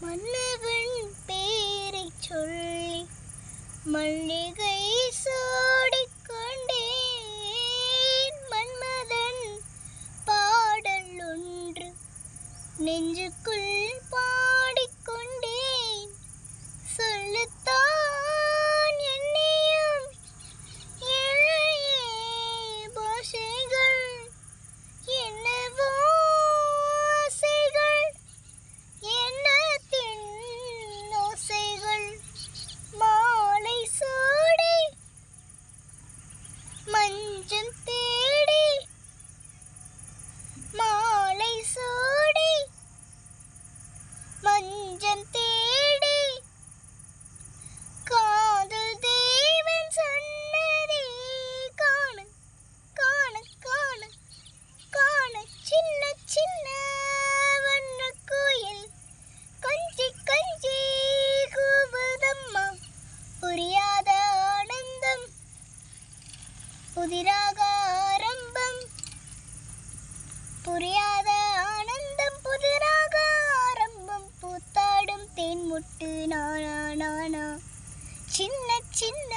மன்னவன் பேரை சொல்லி மல்லிகை சோடிக்கொண்டேன் மன்மதன் பாடல் ஒன்று. நெஞ்சுக்குள் பா புதிராக ஆரம்பம் புரியாத ஆனந்தம் புதிராக ஆரம்பம் பூத்தாடும் தேன் முட்டு நானா நானா. சின்ன சின்ன